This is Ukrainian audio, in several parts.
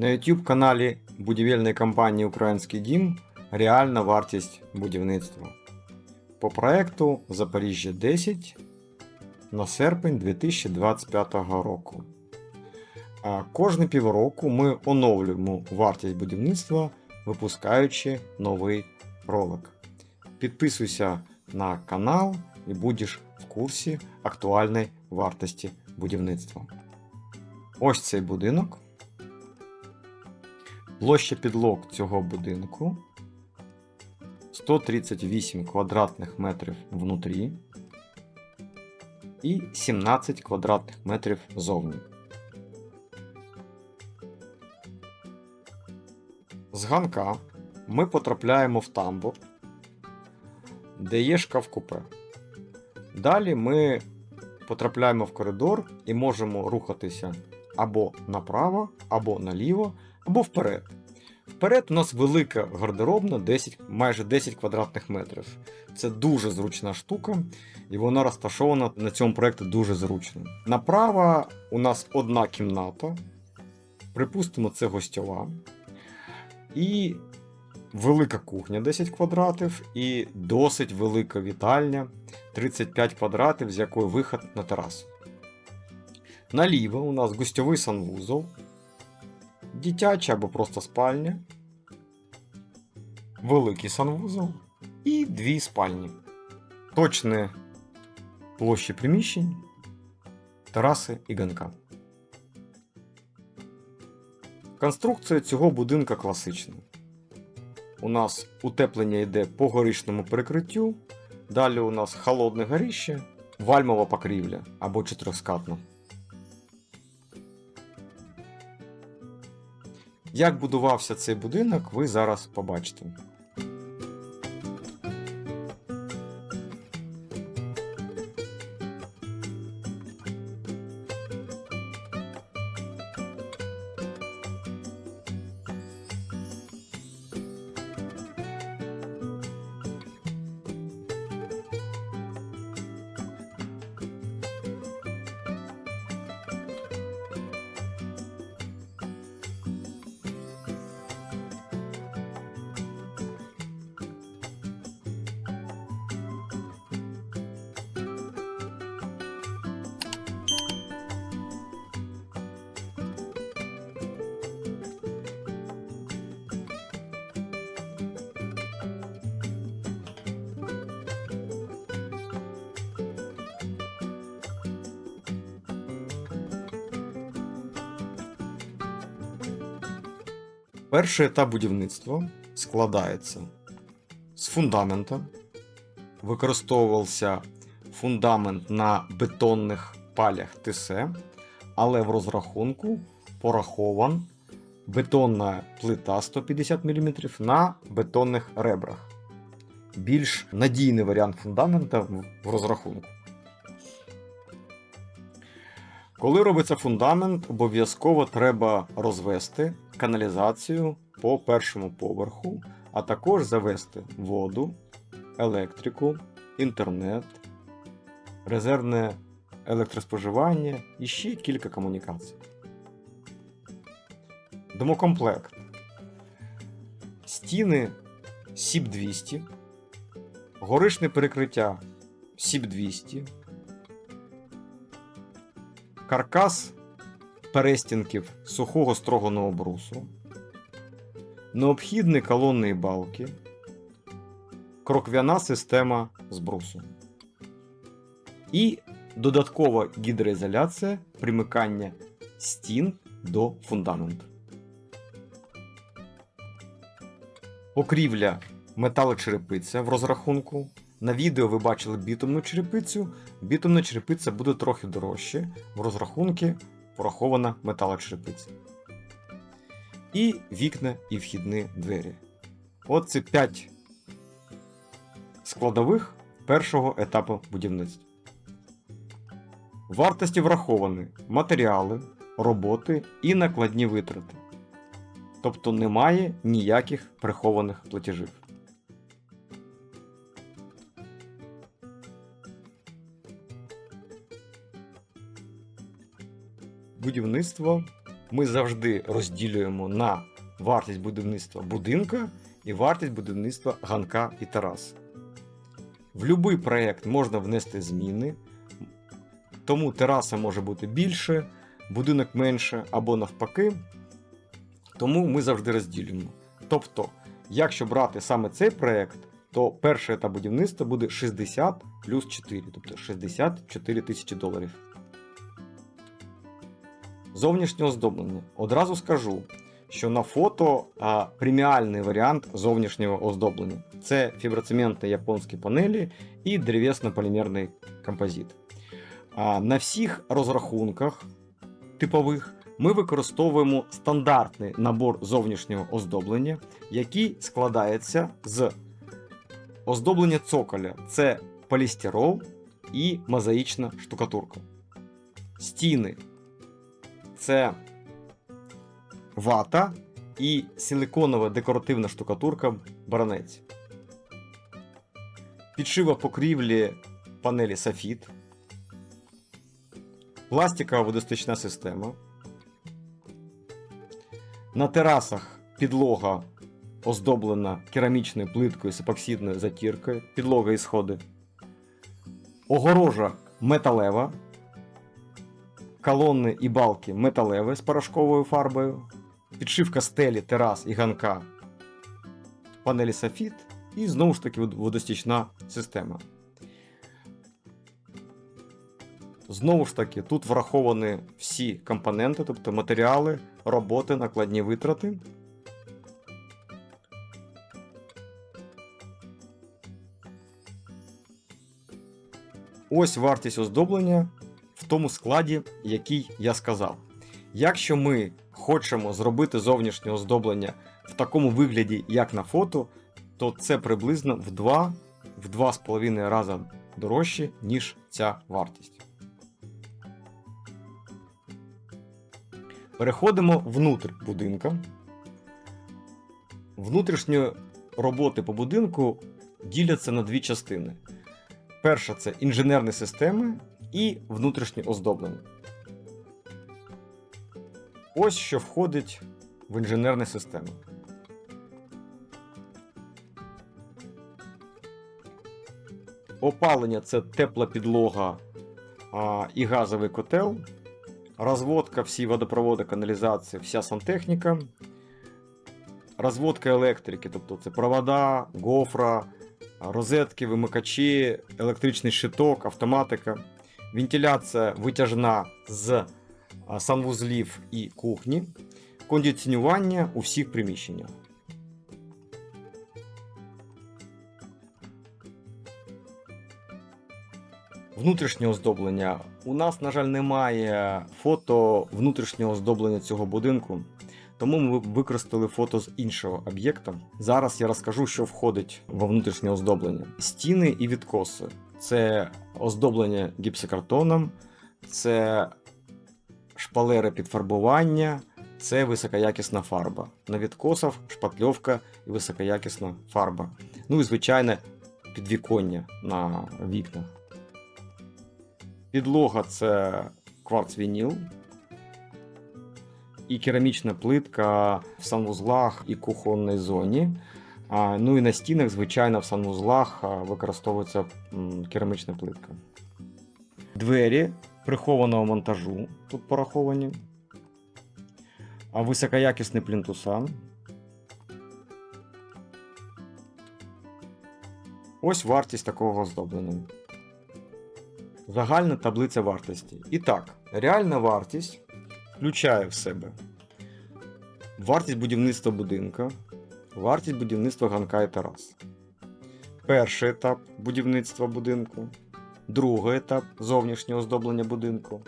На YouTube каналі будівельної компанії Український дім реальна вартість будівництва. По проекту Запоріжжя 10 на серпень 2025 року. Кожне півроку ми оновлюємо вартість будівництва, випускаючи новий ролик. Підписуйся на канал і будеш в курсі актуальної вартості будівництва. Ось цей будинок. Площа підлог цього будинку 138 квадратних метрів внутрі і 17 квадратних метрів зовні. З ганка ми потрапляємо в тамбур, де є шкаф купе. Далі ми потрапляємо в коридор і можемо рухатися або направо, або наліво, або вперед. Вперед у нас велика гардеробна, 10, майже 10 квадратних метрів. Це дуже зручна штука, і вона розташована на цьому проєкті дуже зручно. Направо у нас одна кімната. Припустимо, це гостьова. І велика кухня 10 квадратів, і досить велика вітальня 35 квадратів, з якої виход на терасу. Наліво у нас гостьовий санвузол, дитяча або просто спальня, великий санвузол і дві спальні. Точні площі приміщень, тераси і ганка. Конструкція цього будинка класична. У нас утеплення йде по горішньому перекриттю. Далі у нас холодне горіще, вальмова покрівля або чотирьохскатна. Як будувався цей будинок, ви зараз побачите. Перший етап будівництва складається з фундамента. Використовувався фундамент на бетонних палях ТС, але в розрахунку порахован бетонна плита 150 мм на бетонних ребрах. Більш надійний варіант фундамента в розрахунку. Коли робиться фундамент, обов'язково треба розвести каналізацію по першому поверху, а також завести воду, електрику, інтернет, резервне електроспоживання і ще кілька комунікацій. Домокомплект. Стіни СІП 200, горишне перекриття СІП 200, каркас перестінків сухого строганого брусу, необхідні колонні балки, кроквяна система з брусу. І додаткова гідроізоляція примикання стін до фундаменту. Покрівля металочерепиця в розрахунку. На відео ви бачили бітумну черепицю. Бітумна черепиця буде трохи дорожче. В розрахунку порахована металочерепиця. І вікна і вхідні двері. От це 5 складових першого етапу будівництва. Вартості враховані матеріали, роботи і накладні витрати. Тобто немає ніяких прихованих платежів. Будівництво ми завжди розділюємо на вартість будівництва будинка і вартість будівництва ганка і терас. В будь-який проєкт можна внести зміни, тому тераса може бути більше, будинок менше або навпаки. Тому ми завжди розділюємо. Тобто, якщо брати саме цей проєкт, то перший етап будівництва буде 60 плюс 4, тобто 64 тисячі доларів. Зовнішнє оздоблення. Одразу скажу, що на фото а, преміальний варіант зовнішнього оздоблення це фіброцементні японські панелі і древесно-полімерний композит. А, на всіх розрахунках типових ми використовуємо стандартний набор зовнішнього оздоблення, який складається з оздоблення цоколя це полістирол і мозаїчна штукатурка. Стіни це вата і силиконова декоративна штукатурка баранець. Підшива покрівлі панелі софіт. Пластикова водосточна система. На терасах підлога оздоблена керамічною плиткою з епоксидною затіркою, підлога і сходи. Огорожа металева. Колонни і балки металеві з порошковою фарбою. Підшивка стелі, терас і ганка. Панелі софіт. І знову ж таки водостічна система. Знову ж таки, тут враховані всі компоненти, тобто матеріали, роботи, накладні витрати. Ось вартість оздоблення тому складі, який я сказав. Якщо ми хочемо зробити зовнішнє оздоблення в такому вигляді, як на фото, то це приблизно в 2 в 2,5 рази дорожче, ніж ця вартість. Переходимо внутрь будинка. Внутрішні роботи по будинку діляться на дві частини. Перша це інженерні системи і внутрішнє оздоблення. Ось що входить в інженерні системи. Опалення це тепла підлога а, і газовий котел. Розводка, всі водопроводи, каналізація, вся сантехніка. Розводка електрики, тобто це провода, гофра, розетки, вимикачі, електричний щиток, автоматика. Вентиляція витяжна з санвузлів і кухні. Кондиціонування у всіх приміщеннях. Внутрішнє оздоблення. У нас, на жаль, немає фото внутрішнього оздоблення цього будинку, тому ми використали фото з іншого об'єкта. Зараз я розкажу, що входить во внутрішнє оздоблення: стіни і відкоси. Це оздоблення гіпсокартоном, це шпалери під фарбування, це високоякісна фарба. На відкосах шпатльовка і високоякісна фарба. Ну і звичайне підвіконня на вікнах. Підлога це кварц-вініл і керамічна плитка в санвузлах і кухонній зоні. Ну і на стінах, звичайно, в санвузлах а, використовується керамічна плитка. Двері прихованого монтажу тут пораховані. А високоякісний плінтуса. Ось вартість такого оздоблення. Загальна таблиця вартості. І так, реальна вартість включає в себе вартість будівництва будинка, вартість будівництва ганка і терас. Перший етап будівництва будинку, другий етап зовнішнього оздоблення будинку.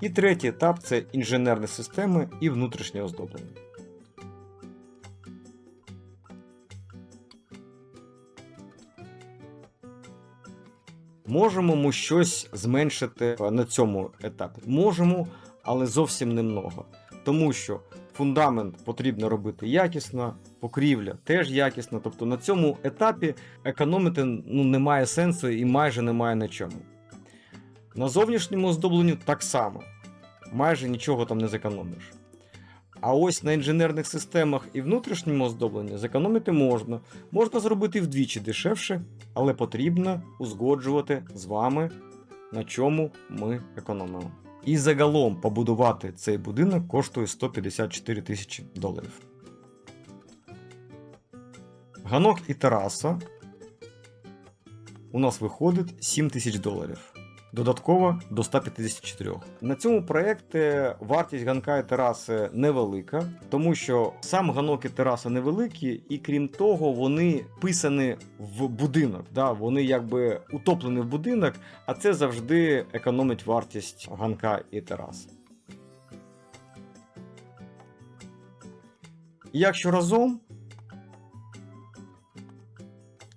І третій етап це інженерні системи і внутрішнє оздоблення. Можемо ми щось зменшити на цьому етапі. Можемо, але зовсім немного. Тому що фундамент потрібно робити якісно, покрівля теж якісно. Тобто на цьому етапі економити ну, немає сенсу і майже немає на чому. На зовнішньому оздобленню так само. майже нічого там не зекономиш. А ось на інженерних системах і внутрішньому оздобленні зекономити можна. Можна зробити вдвічі дешевше, але потрібно узгоджувати з вами, на чому ми економимо. І загалом побудувати цей будинок коштує 154 тисячі доларів. Ганок і тераса у нас виходить 7 тисяч доларів. Додатково до 154. На цьому проєкті вартість ганка і тераси невелика, тому що сам ганок і тераса невеликі, і крім того, вони писані в будинок. Да? Вони якби утоплені в будинок, а це завжди економить вартість ганка і тераси. Якщо разом,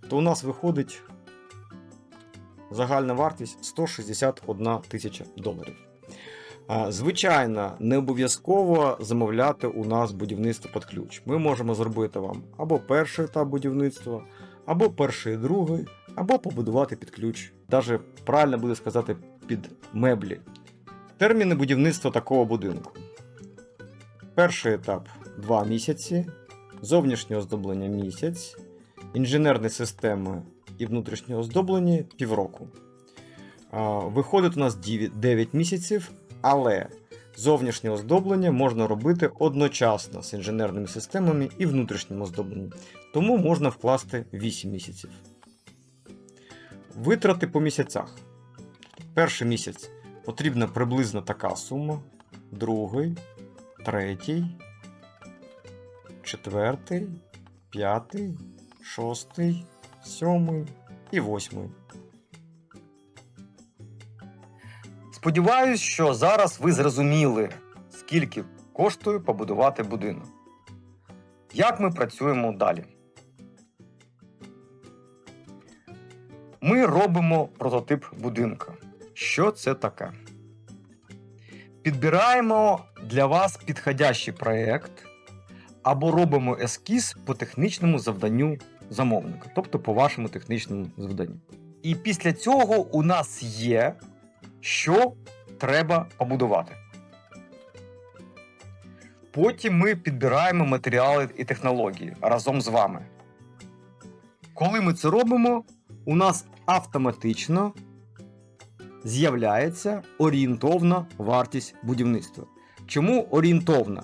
то у нас виходить загальна вартість 161 тисяча доларів. Звичайно, не обов'язково замовляти у нас будівництво під ключ. Ми можемо зробити вам або перший етап будівництва, або перший і другий, або побудувати під ключ. Даже правильно буде сказати під меблі. Терміни будівництва такого будинку. Перший етап 2 місяці, зовнішнє оздоблення місяць, інженерні системи і внутрішнє оздоблення півроку. Виходить у нас 9 місяців, але зовнішнє оздоблення можна робити одночасно з інженерними системами і внутрішнім оздобленням. Тому можна вкласти 8 місяців. Витрати по місяцях. Перший місяць потрібна приблизно така сума, другий, третій, четвертий, п'ятий, шостий, сьомий і восьмий. Сподіваюсь, що зараз ви зрозуміли, скільки коштує побудувати будинок. Як ми працюємо далі? Ми робимо прототип будинка. Що це таке? Підбираємо для вас підходящий проєкт або робимо ескіз по технічному завданню замовника, тобто по вашому технічному завданню. І після цього у нас є що треба побудувати. Потім ми підбираємо матеріали і технології разом з вами. Коли ми це робимо, у нас автоматично з'являється орієнтовна вартість будівництва. Чому орієнтовна?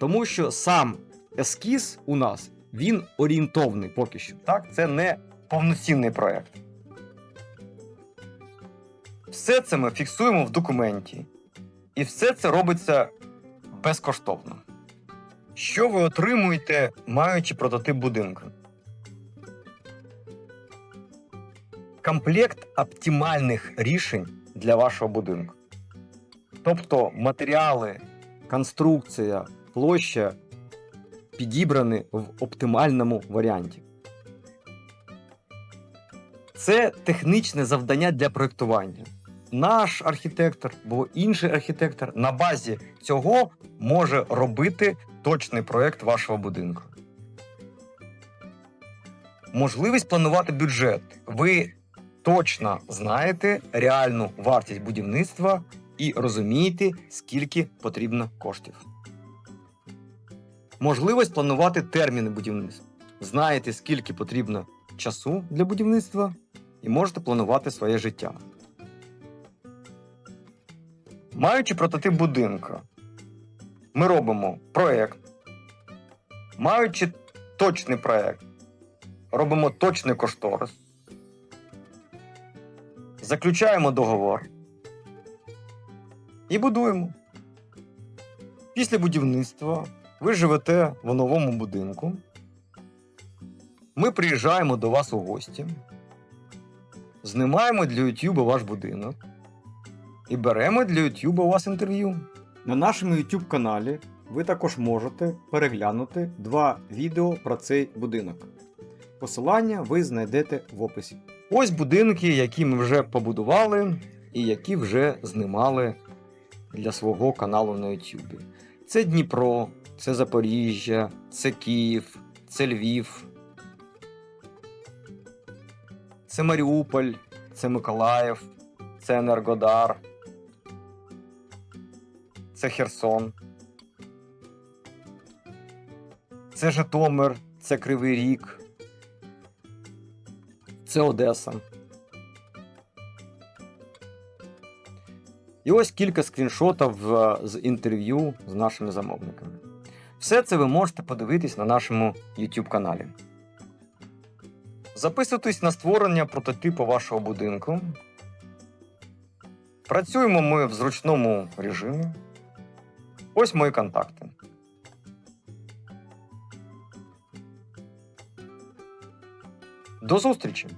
Тому що сам ескіз у нас він орієнтовний поки що. Так, це не повноцінний проєкт. Все це ми фіксуємо в документі. І все це робиться безкоштовно. Що ви отримуєте, маючи прототип будинку? Комплект оптимальних рішень для вашого будинку. Тобто матеріали, конструкція, площа підібрані в оптимальному варіанті. Це технічне завдання для проєктування. Наш архітектор або інший архітектор на базі цього може робити точний проєкт вашого будинку. Можливість планувати бюджет. Ви точно знаєте реальну вартість будівництва і розумієте, скільки потрібно коштів. Можливість планувати терміни будівництва. Знаєте, скільки потрібно часу для будівництва, і можете планувати своє життя. Маючи прототип будинку, ми робимо проєкт. Маючи точний проєкт, робимо точний кошторис. Заключаємо договор і будуємо. Після будівництва ви живете в новому будинку. Ми приїжджаємо до вас у гості, знімаємо для YouTube ваш будинок і беремо для YouTube у вас інтерв'ю. На нашому YouTube каналі ви також можете переглянути два відео про цей будинок. Посилання ви знайдете в описі. Ось будинки, які ми вже побудували і які вже знімали для свого каналу на YouTube. Це Дніпро, це Запоріжжя, це Київ, це Львів, це Маріуполь, це Миколаїв, це Енергодар, це Херсон. Це Житомир, це Кривий Ріг. Це Одеса. І ось кілька скріншотів е, з інтерв'ю з нашими замовниками. Все це ви можете подивитись на нашому YouTube каналі. Записуйтесь на створення прототипу вашого будинку. Працюємо ми в зручному режимі. Ось мої контакти. До зустрічі!